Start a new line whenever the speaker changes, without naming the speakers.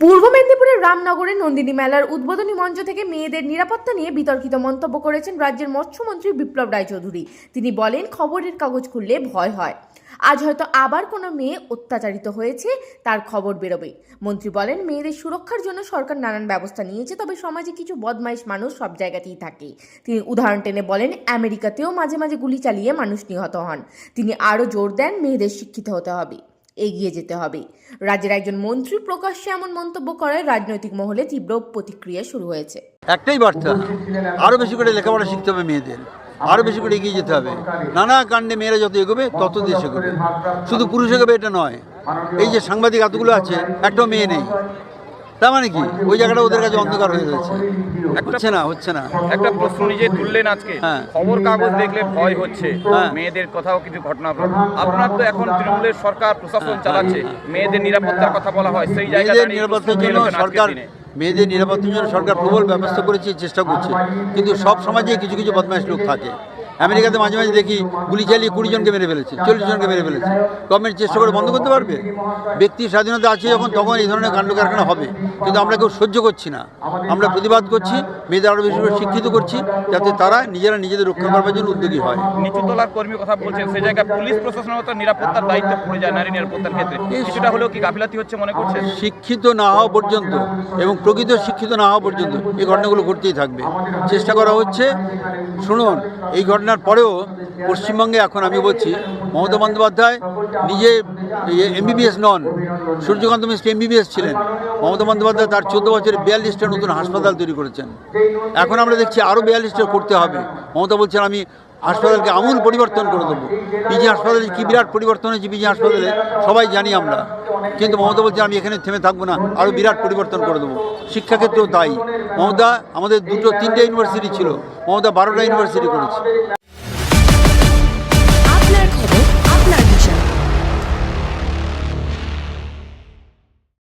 পূর্ব মেদিনীপুরের রামনগরে নন্দিনী মেলার উদ্বোধনী মঞ্চ থেকে মেয়েদের নিরাপত্তা নিয়ে বিতর্কিত মন্তব্য করেছেন রাজ্যের মৎস্যমন্ত্রী বিপ্লব রায়চৌধুরী। তিনি বলেন, খবরের কাগজ খুললে ভয় হয়। আজ হয়তো আবার কোনো মেয়ে অত্যাচারিত হয়েছে, তার খবর বেরোবে। মন্ত্রী বলেন, মেয়েদের সুরক্ষার জন্য সরকার নানান ব্যবস্থা নিয়েছে, তবে সমাজে কিছু বদমাইশ মানুষ সব জায়গাতেই থাকে। তিনি উদাহরণ টেনে বলেন, আমেরিকাতেও মাঝে মাঝে গুলি চালিয়ে মানুষ নিহত হন। তিনি আরও জোর দেন, মেয়েদের শিক্ষিত হতে হবে। এগিয়ে যেতে হবে। রাজ্যের একজন মন্ত্রী প্রকাশ্যে এমন মন্তব্য করায় রাজনৈতিক মহলে তীব্র প্রতিক্রিয়া শুরু হয়েছে।
একটাই বার্তা আরও বেশি করে লেখাপড়া শিখতে হবে মেয়েদের, আরও বেশি করে এগিয়ে যেতে হবে। নানা কাণ্ডে মেয়েরা যত এগোবে, তত দেশ এগোবে। শুধু পুরুষ এগোবে এটা নয়, এই যে সাংবাদিক এতগুলো আছে, একটাও মেয়ে নেই। তার মানে কি? ওই জায়গাটা ওদের কাছে অন্ধকার হয়ে রয়েছে। হচ্ছে না হচ্ছে না।
একটা প্রশ্ন নিজে তুললেন আজকে।
হ্যাঁ।
খবর কাগজ দেখলে ভয় হচ্ছে।
হ্যাঁ।
মেয়েদের কথাও কিছু ঘটনা ঘটে। আপনার তো এখন তৃণমূলের সরকার প্রশাসন চালাচ্ছে। মেয়েদের নিরাপত্তার কথা বলা হয়। সেই জায়গায়
মেয়েদের নিরাপত্তার জন্য সরকার মেয়েদের নিরাপত্তার জন্য সরকার প্রবল ব্যবস্থা করেছে চেষ্টা করছে। কিন্তু সব সমাজে কিছু কিছু বদমাইশ লোক থাকে। আমেরিকাতে মাঝে মাঝে দেখি গুলি চালিয়ে কুড়ি জনকে মেরে ফেলেছে চল্লিশ জনকে মেরে ফেলেছে। গভর্নমেন্ট চেষ্টা করে বন্ধ করতে পারবে? ব্যক্তির স্বাধীনতা আছে যখন তখন এই ধরনের কাণ্ড কারখানা হবে। কিন্তু আমরা কেউ সহ্য করছি না। আমরা প্রতিবাদ করছি মেয়েদের আরও বেশি করে শিক্ষিত করছি যাতে তারা নিজেরা নিজেদের রক্ষা করবার জন্য উদ্যোগী হয়।
নিচু তলার কর্মীর কথা বলছেন সেই জায়গায় পুলিশ প্রশাসনের তো নিরাপত্তার দায়িত্ব পড়ে যায় নারী নিরাপত্তার ক্ষেত্রে। কিছুটা হলেও কি গাফিলাতি হচ্ছে মনে করছেন?
শিক্ষিত না হওয়া পর্যন্ত এবং প্রকৃত শিক্ষিত না হওয়া পর্যন্ত এই ঘটনাগুলো ঘটতেই থাকবে। চেষ্টা করা হচ্ছে শুনুন এই ঘটনার পরেও পশ্চিমবঙ্গে এখন আমি বলছি, মমতা বন্দ্যোপাধ্যায় নিজে এমবিবিএস নন, সূর্যকান্ত মিশ্র এমবিবিএস ছিলেন। মমতা বন্দ্যোপাধ্যায় তার চোদ্দ বছরে বিয়াল্লিশটা নতুন হাসপাতাল তৈরি করেছেন। এখন আমরা দেখছি আরও বিয়াল্লিশটা করতে হবে। মমতা বলছেন, আমি হাসপাতালকে আমূল পরিবর্তন করে দেবো। পিজি হাসপাতালে কী বিরাট পরিবর্তন হয়েছে পিজি হাসপাতালে, সবাই জানি আমরা। কিন্তু মমতা বলছে আমি এখানে থেমে থাকব না, আরও বিরাট পরিবর্তন করে দেবো। শিক্ষাক্ষেত্রেও তাই। মমতা আমাদের দুটো, তিনটে ইউনিভার্সিটি ছিল। মমতা বারোটা ইউনিভার্সিটি করেছে।
জানাবে